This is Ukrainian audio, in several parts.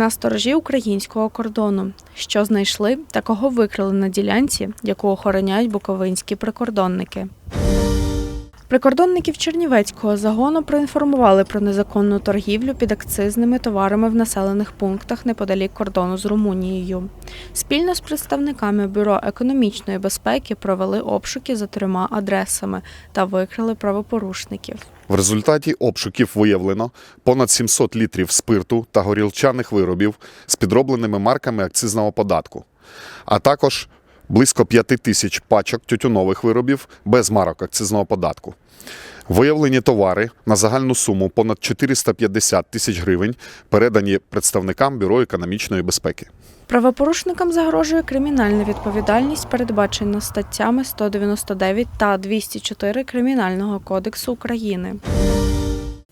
на сторожі українського кордону. Що знайшли та кого викрили на ділянці, яку охороняють буковинські прикордонники. Прикордонників Чернівецького загону проінформували про незаконну торгівлю під акцизними товарами в населених пунктах неподалік кордону з Румунією. Спільно з представниками Бюро економічної безпеки провели обшуки за трьома адресами та викрили правопорушників. В результаті обшуків виявлено понад 700 літрів спирту та горілчаних виробів з підробленими марками акцизного податку, а також близько 5 тисяч пачок тютюнових виробів без марок акцизного податку. Виявлені товари на загальну суму понад 450 тисяч гривень передані представникам Бюро економічної безпеки. Правопорушникам загрожує кримінальна відповідальність, передбачена статтями 199 та 204 Кримінального кодексу України.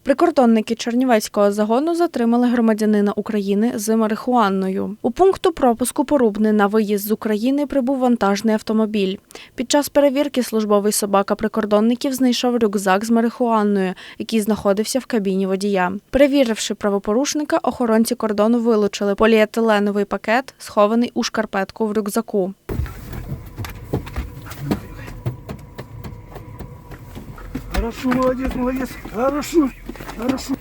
Прикордонники Чернівецького загону затримали громадянина України з марихуаною. У пункту пропуску Порубне на виїзд з України прибув вантажний автомобіль. Під час перевірки службовий собака прикордонників знайшов рюкзак з марихуаною, який знаходився в кабіні водія. Перевіривши правопорушника, охоронці кордону вилучили поліетиленовий пакет, схований у шкарпетку в рюкзаку. Хорошо, молодец, молодец. Хорошо, хорошо.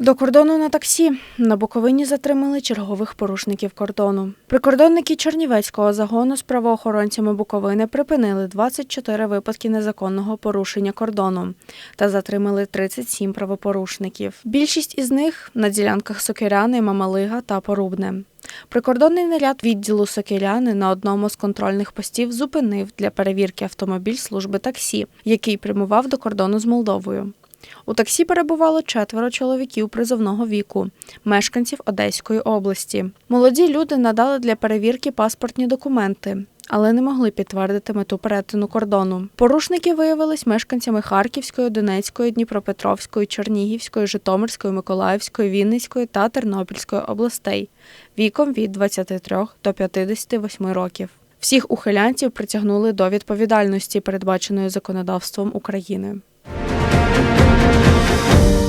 До кордону на таксі на Буковині затримали чергових порушників кордону. Прикордонники Чернівецького загону з правоохоронцями Буковини припинили 24 випадки незаконного порушення кордону та затримали 37 правопорушників. Більшість із них на ділянках Сокиряни, Мамалига та Порубне. Прикордонний наряд відділу Сокиряни на одному з контрольних постів зупинив для перевірки автомобіль служби таксі, який прямував до кордону з Молдовою. У таксі перебувало четверо чоловіків призовного віку, мешканців Одеської області. Молоді люди надали для перевірки паспортні документи, але не могли підтвердити мету перетину кордону. Порушники виявились мешканцями Харківської, Донецької, Дніпропетровської, Чернігівської, Житомирської, Миколаївської, Вінницької та Тернопільської областей віком від 23 до 58 років. Всіх ухилянців притягнули до відповідальності, передбаченої законодавством України. thank you